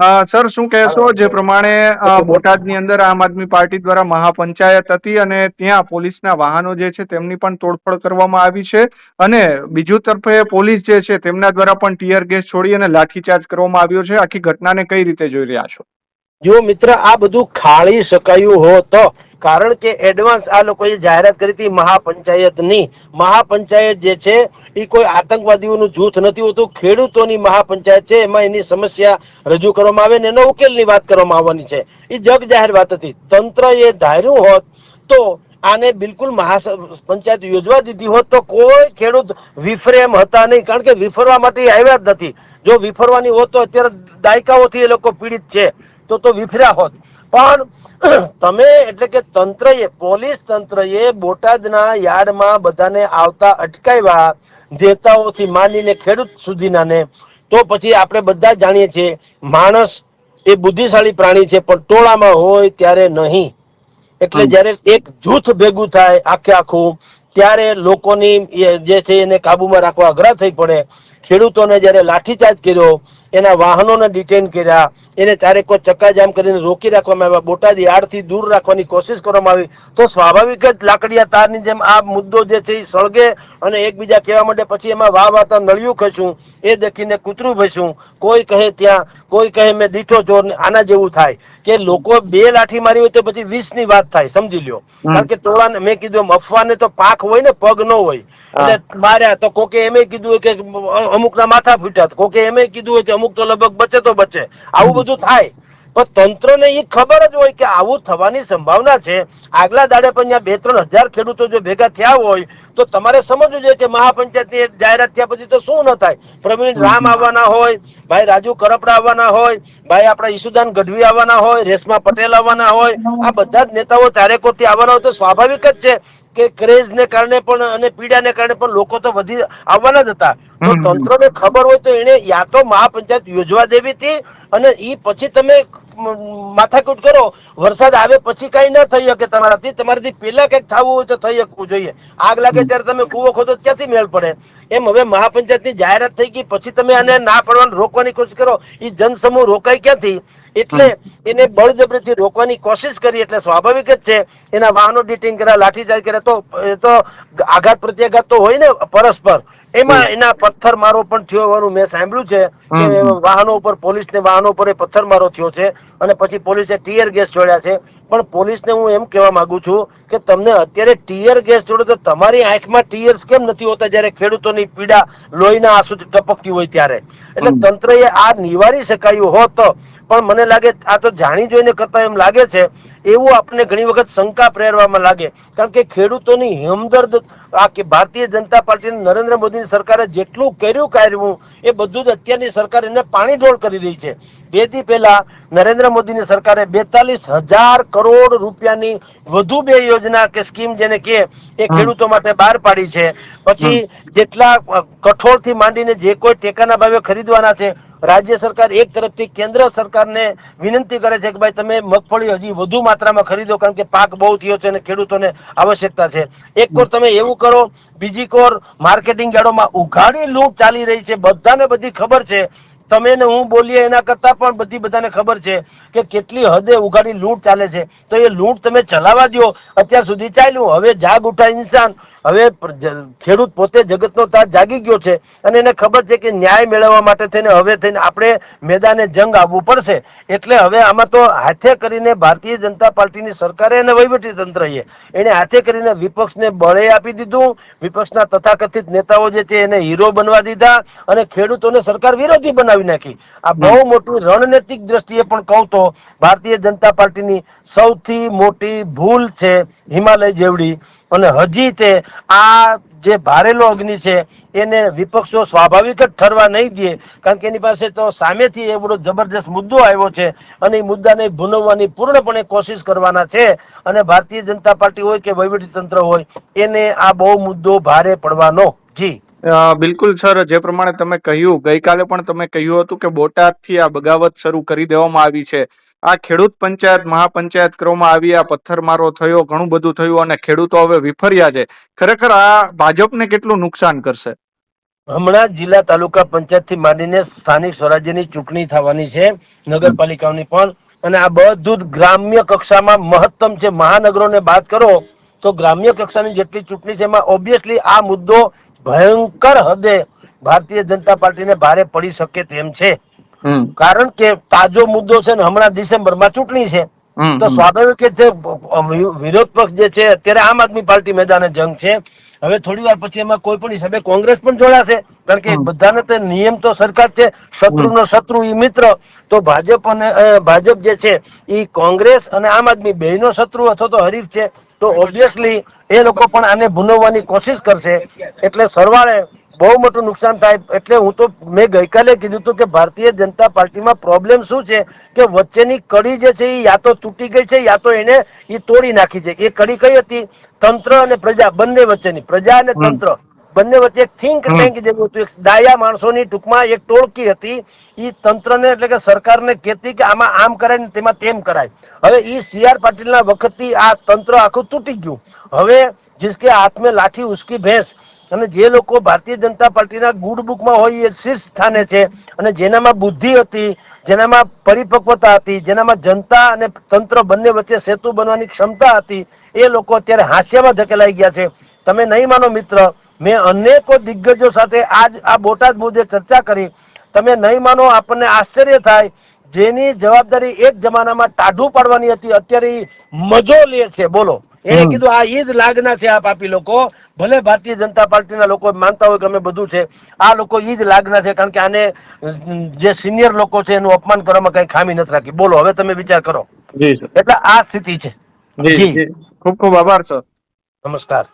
Sir શું કહેશો? જે પ્રમાણે બોટાદની અંદર આમ આદમી પાર્ટી દ્વારા મહાપંચાયત હતી અને ત્યાં પોલીસના વાહનો જે છે તેમની પણ તોડફોડ કરવામાં આવી છે. અને બીજું તરફે પોલીસ જે છે તેમના દ્વારા પણ ટીયર ગેસ છોડી અને લાઠીચાર્જ કરવામાં આવ્યો છે. આખી ઘટનાને કઈ રીતે જોઈ રહ્યા છો? જો મિત્ર આ બધું ખાળી શકાયું હોત કારણ કે એડવાન્સ આ લોકોએ જાહેરાત કરી હતી મહાપંચાયતની મહાપંચાયત જે છે એ કોઈ આતંકવાદીઓનું જૂથ નથી હોતું, ખેડૂતોની મહાપંચાયત છે, એમાં એની સમસ્યા રજૂ કરવામાં આવે ને એનો ઉકેલની વાત કરવામાં આવવાની છે. એ જગ જાહેર વાત હતી. તંત્ર એ ધાર્યું હોત તો આને બિલકુલ મહા પંચાયત યોજવા દીધી હોત તો કોઈ ખેડૂત વિફરે એમ હતા નહીં, કારણ કે વિફરવા માટે આવ્યા જ નથી. જો વિફરવાની હોત તો અત્યારે દાયકાઓથી એ લોકો પીડિત છે. તો તો વિફર્યા હોત. પણ તમે એટલે કે તંત્રએ પોલીસ તંત્રએ બોટાદના યાર્ડમાં બધાને આવતા અટકાવ્યા દેતાઓથી માંડીને ખેડૂત સુધીના ને તો પછી આપણે બધા જાણીએ છીએ માણસ એ બુદ્ધિશાળી પ્રાણી છે પણ ટોળામાં હોય ત્યારે નહીં. એટલે જ્યારે એક જૂથ ભેગું થાય આખે આખું ત્યારે લોકોની જે છે એને કાબુમાં રાખવા અઘરા થઈ પડે. ખેડૂતોને જ્યારે લાઠીચાર્જ કર્યો એના વાહનોને ડિટેન કર્યા એને ચારેકો ચક્કાજામ કરીને રોકી રાખવામાં આવ્યા બોટાદી આડથી દૂર રાખવાની કોશિશ કરવામાં આવી. તો સ્વાભાવિક જ લાકડિયા તારની જેમ આ મુદ્દો જે છે એ સળગે અને એકબીજા કહેવા માટે પછી એમાં વાહ વાતા નળિયું ખસું એ દેખીને કૂતરું ભસ્યું કોઈ કહે ત્યાં કોઈ કહે મેં દીઠો ચોર ને આના જેવું થાય. કે લોકો બે લાઠી મારી હોય તો પછી વીસની વાત થાય સમજી લ્યો. કારણ કે ટોળાને મેં કીધું અફવાને તો પાક હોય ને પગ ન હોય. એટલે માર્યા તો કોકે એમે કીધું કે અમુક ના માથા ફૂટ્યા કોકે એમે કીધું હોય કે અમુક તો લગભગ બચે તો બચે. આવું બધું થાય. પણ તંત્રને એ ખબર જ હોય કે આવું થવાની સંભાવના છે. આગલા દાડે પણ ત્યાં બે ત્રણ હજાર ખેડૂતો જો ભેગા થયા હોય તો તમારે સમજવું જોઈએ કે મહાપંચાયતની જાહેરાત થયા પછી તો શું ન થાય? પ્રવીણ રામ આવવાના હોય ભાઈ રાજુ કરપડા આવવાના હોય ભાઈ આપણા ઈસુદાન ગઢવી આવવાના હોય રેશમા પટેલ આવવાના હોય આ બધા જ નેતાઓ ચારેકોરથી આવવાના હોય તો સ્વાભાવિક જ છે. કે ક્રેઝ ને કારણે પણ અને પીડાને કારણે પણ લોકો તો વધી આવવાના જ હતા. તો તંત્રને ખબર હોય તો એને યા તો મહાપંચાયત યોજવા દેવી હતી અને એ પછી તમે માથાકૂટ કરો. વરસાદ આવે પછી કઈ ન થઈ શકે તમારાથી. તમારાથી પહેલા કંઈક થવું હોય તો થઈ શકવું જોઈએ. આગ લાગે ત્યારે તમે કૂવો ખોદો ક્યાંથી મેળ પડે? એમ હવે મહાપંચાયતની જાહેરાત થઈ ગઈ. પછી તમે આને ના પડવાનું રોકવાની કોશિશ કરો. એ જનસમૂહ રોકાય ક્યાંથી? એટલે એને બળજબરીથી રોકવાની કોશિશ કરી. એટલે સ્વાભાવિક જ છે, એના વાહનો ડીટિંગ કર્યા, લાઠીચાર્જ કર્યા. તો, એ તો આઘાત, પ્રત્યાઘાત તો હોય ને, પરસ્પર. એમાં એના પથ્થર મારો પણ થયો હોવાનું મેં સાંભળ્યું છે કે વાહનો ઉપર પોલીસને વાહનો ઉપર પથ્થર મારો થયો છે અને પછી પોલીસે ટીયર ગેસ છોડ્યા છે. પણ પોલીસને હું એમ કહેવા માંગુ છું કે તમને અત્યારે ટીયર ગેસ છોડો તો તમારી આંખમાં ટીયર્સ કેમ નથી હોતા જ્યારે ખેડૂતોની પીડા લોહીના આંસુ ટપકતી હોય ત્યારે? એટલે. તંત્રએ આ નિવારી શકાયું હોત પણ મને લાગે આ તો જાણી જોઈને કરતા એમ લાગે છે એવું આપણને ઘણી વખત શંકા પ્રેરવામાં લાગે. કારણ કે ખેડૂતોની હમદર્દ આ કે ભારતીય જનતા પાર્ટી નરેન્દ્ર મોદીની સરકારે જેટલું કર્યું કાર્યું એ બધું જ અત્યારની સરકાર એને પાણી ઢોળ કરી રહી છે. બેથી પહેલા નરેન્દ્ર મોદીની સરકારે બેતાલીસ હજાર કરોડ રૂપિયાની વધુ બે યોજના કે સ્કીમ જેને કે એ ખેડૂતો માટે બહાર પાડી છે. પછી જેટલા કઠોળથી માંડીને જે કોઈ ટેકાના ભાવે ખરીદવાના છે રાજ્ય સરકાર એક તરફથી કેન્દ્ર સરકારને વિનંતી કરે છે કે ભાઈ તમે મગફળી હજી વધુ માત્રામાં ખરીદો, કારણ કે પાક બહુ થયો છે અને ખેડૂતોને આવશ્યકતા છે. એક કોર તમે એવું કરો, બીજી કોર માર્કેટિંગ યાર્ડોમાં ઉઘાડી લૂંટ ચાલી રહી છે. બધાને બધી ખબર છે તમે ને હું બોલીએ એના કરતા પણ બધી બધાને ખબર છે કે કેટલી હદે ઉઘાડી લૂંટ ચાલે છે. તો એ લૂંટ તમે ચલાવવા દો અત્યાર સુધી ચાલ્યું. હવે જાગ ઉઠા ઇન્સાન. હવે ખેડૂત પોતે જગતનો તાજ જાગી ગયો છે. અને એને ખબર છે કે ન્યાય મેળવવા માટે થઈને હવે થઈને આપણે મેદાને જંગ આવવું પડશે. એટલે હવે આમાં તો હાથે કરીને ભારતીય જનતા પાર્ટીની સરકારે અને વહીવટી તંત્રએ એને હાથે કરીને વિપક્ષને બળે આપી દીધું. વિપક્ષના તથાકથિત નેતાઓ જે છે એને હીરો બનવા દીધા અને ખેડૂતોને સરકાર વિરોધી બનાવી નાખી. આ બહુ મોટું રણનૈતિક દ્રષ્ટિએ પણ કહું તો ભારતીય જનતા પાર્ટીની સૌથી મોટી ભૂલ છે હિમાલય જેવડી. અને હજી તે આ જે ભારેલો અગ્નિ છે એને વિપક્ષો સ્વાભાવિક જ ઠરવા નહીં દે. કારણ કે એની પાસે તો સામેથી એવડો જબરદસ્ત મુદ્દો આવ્યો છે અને એ મુદ્દાને ભૂનવવાની પૂર્ણપણે કોશિશ કરવાના છે. અને ભારતીય જનતા પાર્ટી હોય કે વહીવટી તંત્ર હોય એને આ બહુ મુદ્દો ભારે પડવાનો. જી. બિલકુલ સર. જે પ્રમાણે તમે કહ્યું, ગઈકાલે પણ તમે કહ્યું હતું કે બોટાદથી આ બગાવત શરૂ કરી દેવામાં આવી છે. આ ખેડૂત પંચાયત, મહાપંચાયત કરવામાં આવી, આ પથ્થરમારો થયો, ઘણું બધું થયું અને ખેડૂતો હવે વિફર્યા છે. ખરેખર આ ભાજપને કેટલું નુકસાન કરશે? હમણાં જિલ્લા તાલુકા પંચાયતથી માંડીને સ્થાનિક સ્વરાજ્યની ચૂંટણી થવાની છે, નગરપાલિકાઓની પણ. અને આ બધું ગ્રામ્ય કક્ષામાં મહત્તમ છે. મહાનગરોને બાદ કરો, તો ગ્રામ્ય કક્ષાની જેટલી ચૂંટણી છે, એમાં ઓબ્વિયસલી આ મુદ્દો ભયંકર હદે ભારતીય જનતા પાર્ટીને ભારે પડી શકે તેમ છે. કારણ કે તાજો મુદ્દો છે ને હમણાં ડિસેમ્બરમાં ચૂંટણી છે. તો સ્વાભાવિક જે વિરોધ પક્ષ જે છે અત્યારે આમ આદમી પાર્ટી મેદાને જંગ છે. હવે થોડી વાર પછી એમાં કોઈ પણ હિસાબે કોંગ્રેસ પણ જોડાશે. કારણ કે. બધાને તે નિયમ તો સરકાર છે શત્રુનો શત્રુ ઈ મિત્ર. તો ભાજપ અને ભાજપ જે છે ઈ કોંગ્રેસ અને આમ આદમી બેયનો શત્રુ અથવા તો હરીફ છે. તો ઓબ્વિયસલી એ લોકો પણ આને ભૂનવવાની કોશિશ કરશે. એટલે સરવાળે બહુ મોટું નુકસાન થાય. એટલે હું તો મેં ગઈકાલે કીધું હતું કે ભારતીય જનતા પાર્ટીમાં પ્રોબ્લેમ શું છે? કે વચ્ચેની કડી જે છે એ યા તો તૂટી ગઈ છે યા તો એને એ તોડી નાખી છે. એ કડી કઈ હતી? તંત્ર અને પ્રજા બંને વચ્ચેની પ્રજા અને તંત્ર. બંને વચ્ચે એક થિંક ટેન્ક જેવું હતું. એક દાયા માણસોની ટૂંકમાં એક ટોળકી હતી. એ તંત્રને એટલે કે સરકારને કહેતી કે આમાં આમ કરાય ને તેમાં તેમ કરાય. હવે એ સી આર પાટીલના વખતથી આ તંત્ર આખું તૂટી ગયું. હવે જિસકે હાથમાં લાઠી ઉસકી ભેંસ અને જે લોકો ભારતીય જનતા પાર્ટીના ગુડ બુકમાં હોય એ શીર્ષ સ્થાને છે અને જેનામાં બુદ્ધિ હતી જેનામાં પરિપક્વતા હતી જેનામાં જનતા અને તંત્ર બંને વચ્ચે સેતુ બનવાની ક્ષમતા હતી એ લોકો અત્યારે હાસ્યમાં ધકેલાઈ ગયા છે. તમે નહીં માનો મિત્ર મેં અનેકો દિગ્ગજો સાથે આજ આ બોટાદ મુદ્દે ચર્ચા કરી. તમે નહીં માનો આપણને આશ્ચર્ય થાય જેની જવાબદારી એક જમાનામાં ટાઢું પાડવાની હતી અત્યારે મજો લે છે. બોલો. એને કીધું આ જ લાગના છે આ પાપી લોકો. ભલે ભારતીય જનતા પાર્ટીના લોકો માનતા હોય કે અમે બધું છે આ લોકો જ લાગના છે કારણ કે આને જે સિનિયર લોકો છે એનું અપમાન કરવામાં કઈ ખામી નથી રાખી. બોલો હવે તમે વિચાર કરો. એટલે આ સ્થિતિ છે. ખૂબ ખૂબ આભાર સર. નમસ્કાર.